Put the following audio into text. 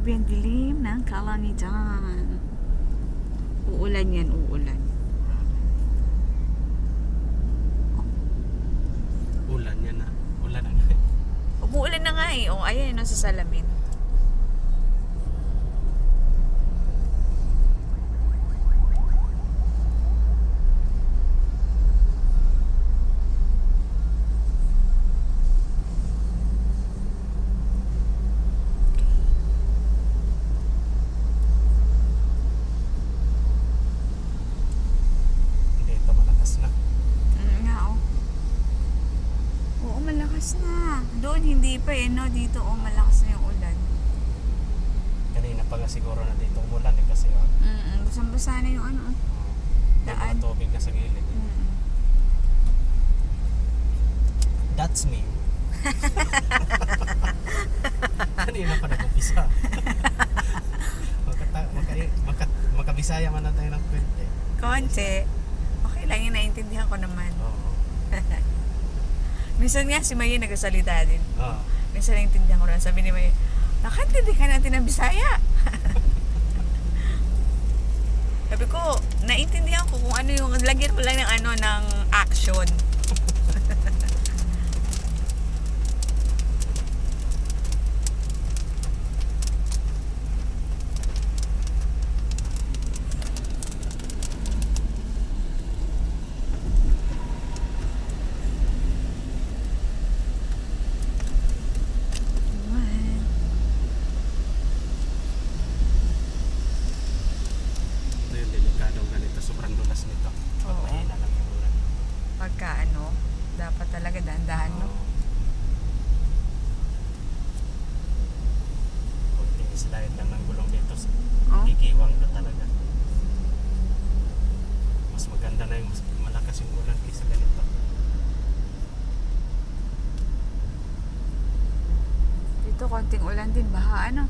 Grabe ang dilim ng kalangitan. Uulan yan, uulan. Ulan yan na. Ulan na. Umuulan na nga eh. O, ayan, nasa salamin. Hindi ito malakas na. Mm, nga, oh. Oo, malakas na. Doon, hindi pa eh, no? Dito, oh, malakas na yung ulan. Kanina pa nga siguro na dito umulan eh kasi oh, Mm, basang-basa na yung ano, oh. may Daan. mga tubig na sa gilid. eh. Mm. That's me. Kanina pa nag-umpisa. Magkata, magka, magka, magkabisaya man na tayo ng kwente. Konti. Okay lang yun, naiintindihan ko naman. Oo. Minsan nga si Maya nagsasalita din. Oo. Minsan naiintindihan ko na. Sabi ni Maya, nakantindi ka natin ng Bisaya. Sabi ko, naiintindihan ko kung ano yung, lagyan mo lang ng ano, ng action. Ito yung ganito. Sobrang dulas nito. Pag Oo. mahina lang yung ulan. Pagka ano, dapat talaga dahan-dahan, no? Kunting slide lang ng gulong dito. Oh. Gigiwang na talaga. Mas maganda na yung mas malakas yung ulan kaysa ganito. Dito, konting ulan din, baha, ano?